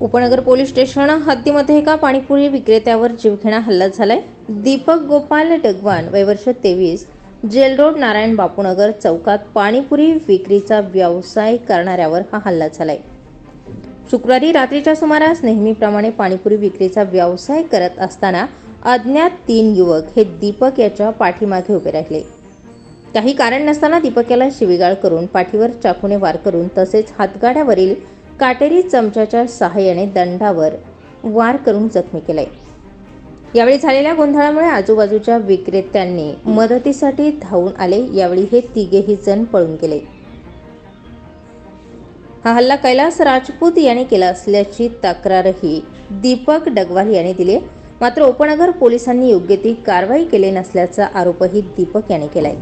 उपनगर police station हद्दीमध्ये एका पाणीपुरी विक्रेत्यावर जीवघेणा हल्ला झालाय. दीपक गोपाल डगवान वयवर्ष तेवीस जेल रोड नारायण बापूनगर चौकात पाणीपुरी विक्रीचा व्यवसाय करणाऱ्यावर हा हल्ला झालाय. शुक्रवारी रात्रीच्या सुमारास नेहमीप्रमाणे पाणीपुरी विक्रीचा व्यवसाय करत असताना अज्ञात तीन युवक हे दीपक याच्या पाठीमागे उभे राहिले. काही कारण नसताना दीपक याला शिवीगाळ करून पाठीवर चाकूने वार करून तसेच हातगाड्यावरील काटेरी चमच्याच्या सहाय्याने दंडावर वार करून जखमी केलाय यावेळी झालेल्या गोंधळामुळे आजूबाजूच्या विक्रेत्यांनी मदतीसाठी धावून आले. यावेळी हे तिघेही जण पळून गेले. हा हल्ला कैलास राजपूत याने केला असल्याची तक्रारही दीपक डगवाल यांनी दिली मात्र उपनगर पोलिसांनी योग्य ती कारवाई केली नसल्याचा आरोपही दीपक याने केलाय.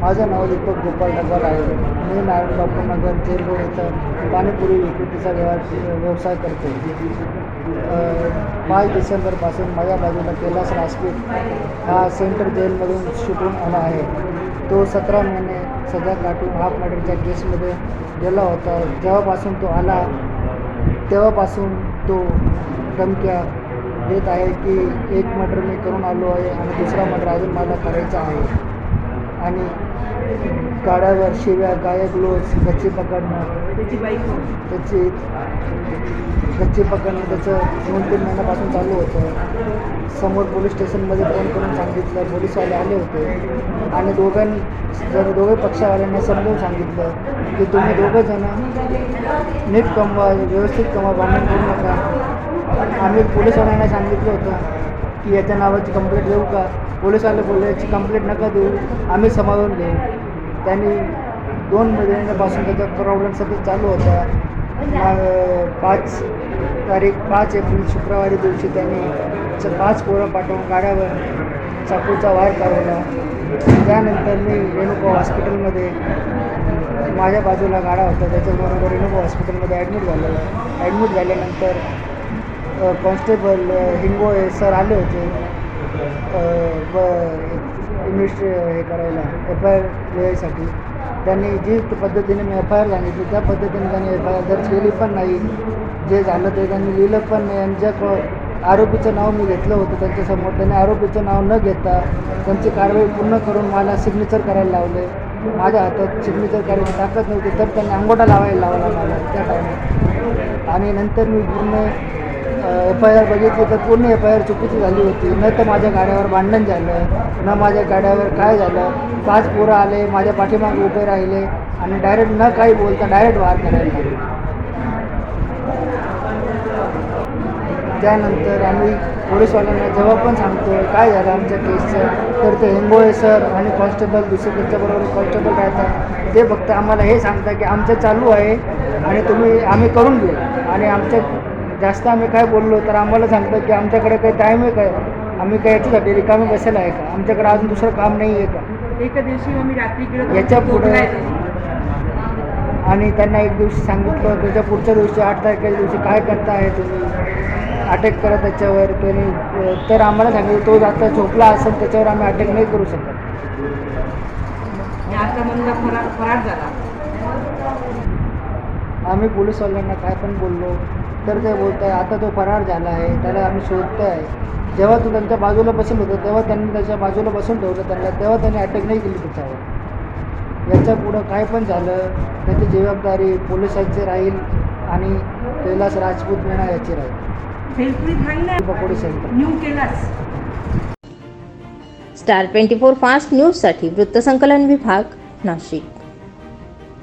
माझं नाव दीपक गोपाळ डगवाल आहे. मी नारायण बापू नगर जेल इथं पाणीपुरी विकृतीचा व्यवहार व्यवसाय करतो. पाच डिसेंबरपासून माझ्या बाजूला कैलास राजपूत हा सेंट्रल जेलमधून सुटून आला आहे. तो सतरा महिने सजा काटून हाफ मर्डरच्या केसमध्ये गेला होता. जेव्हापासून तो आला तेव्हापासून तो धमक्या देत आहे की एक मर्डर मी करून आलो आहे आणि दुसरा मर्डर अजून मला करायचा आहे. आणि गाड्यावर शिव्या गायक गच्ची पकडणं. त्याची बाईक त्याची गच्ची पकडणं त्याचं दोन तीन महिन्यापासून चालू होतं. समोर पोलीस स्टेशनमध्ये फोन करून सांगितलं पोलीसवाले आले होते. आणि दोघांनी जर दोघे पक्षावाल्यांना समजावून सांगितलं की तुम्ही दोघं जण नीट कमवा व्यवस्थित कमवा भांडण करू नका. आम्ही पोलीसवाल्यांना सांगितलं होतं. की याच्या नावाची कंप्लेंट देऊ का? पोलीसवाले बोलले याची कंप्लेंट नका देऊ. आम्ही समाधान घेऊ त्यांनी दोन महिन्यापासून त्याचा प्रॉब्लेम सतत चालू होता. पाच तारीख पाच एप्रिल शुक्रवारी दिवशी त्यांनी पाच पोरं पाठवून गाड्यावर चाकूचा वार काढवला त्यानंतर मी रेणुका हॉस्पिटलमध्ये माझ्या बाजूला गाडा होता. त्याच्याबरोबर रेणुका हॉस्पिटलमध्ये ॲडमिट झालं ॲडमिट झाल्यानंतर कॉन्स्टेबल हिंगोळे सर आले होते ब इन्व्हेस्टि हे करायला एफ आय आर लिहायसाठी त्यांनी जी पद्धतीने मी एफ आय आर सांगितली त्या पद्धतीने त्यांनी एफ आय आर दर्ज केली पण नाही. जे झालं ते त्यांनी लिहिलं पण नाही. आणि ज्या आरोपीचं नाव मी घेतलं होतं त्यांच्यासमोर त्यांनी आरोपीचं नाव न घेता त्यांची कारवाई पूर्ण करून मला सिग्नेचर करायला लावले. माझ्या हातात सिग्नेचर करायची ताकद नव्हती तर त्यांनी अंगोठा लावायला लावला मला त्या टायमात आणि नंतर मी पूर्ण एफ आय आर बघितली तर पूर्ण एफ आय आर चुकीची झाली होती. न तर माझ्या गाड्यावर भांडण झालं न माझ्या गाड्यावर काय झालं? पाच पोरं आले माझ्या पाठीमागे उभे राहिले आणि डायरेक्ट न काही बोलता डायरेक्ट वार करायला लागले. त्यानंतर आम्ही पोलीसवाल्यांना जेव्हा पण सांगतो काय झालं आमच्या केसचं? तर ते हिंगोळे सर आणि कॉन्स्टेबल दुसरे त्यांच्याबरोबर कॉन्स्टेबल राहतात. ते फक्त आम्हाला हे सांगतात की आमचं चालू आहे आणि तुम्ही आम्ही करून घेऊ. आणि आमच्या जास्त आम्ही काय बोललो तर आम्हाला सांगतात की आमच्याकडे काही टाईम आहे काय आम्ही काय याच्यासाठी रिकामी बसेल आहे का? आमच्याकडे अजून दुसरं काम नाही आहे का? एका दिवशी मी रात्री याच्या पुढं- आणि त्यांना एक दिवशी सांगितलं त्याच्या पुढच्या दिवशी आठ तारखेच्या दिवशी काय करता आहे तुम्ही? अटॅक करा त्याच्यावर. त्याने तर आम्हाला सांगितलं तो आता झोपला असेल त्याच्यावर आम्ही अटॅक नाही करू शकत. आम्ही पोलीसवाल्यांना काय पण बोललो तर ते बोलत आहे आता तो फरार झाला आहे त्याला आम्ही शोधतो आहे जेव्हा तो त्यांच्या बाजूला बसून होतं तेव्हा त्यांनी त्याच्या बाजूला बसून ठेवलं त्यांना तेव्हा त्यांनी अटॅक नाही केली त्याच्यावर याच्या पुढं काय पण झालं त्याची जबाबदारी पोलिसांची राहील आणि कैलास राजपूत मेणा याची राहील. पकोडी स्टार ट्वेंटी फोर फास्ट न्यूजसाठी वृत्तसंकलन विभाग नाशिक.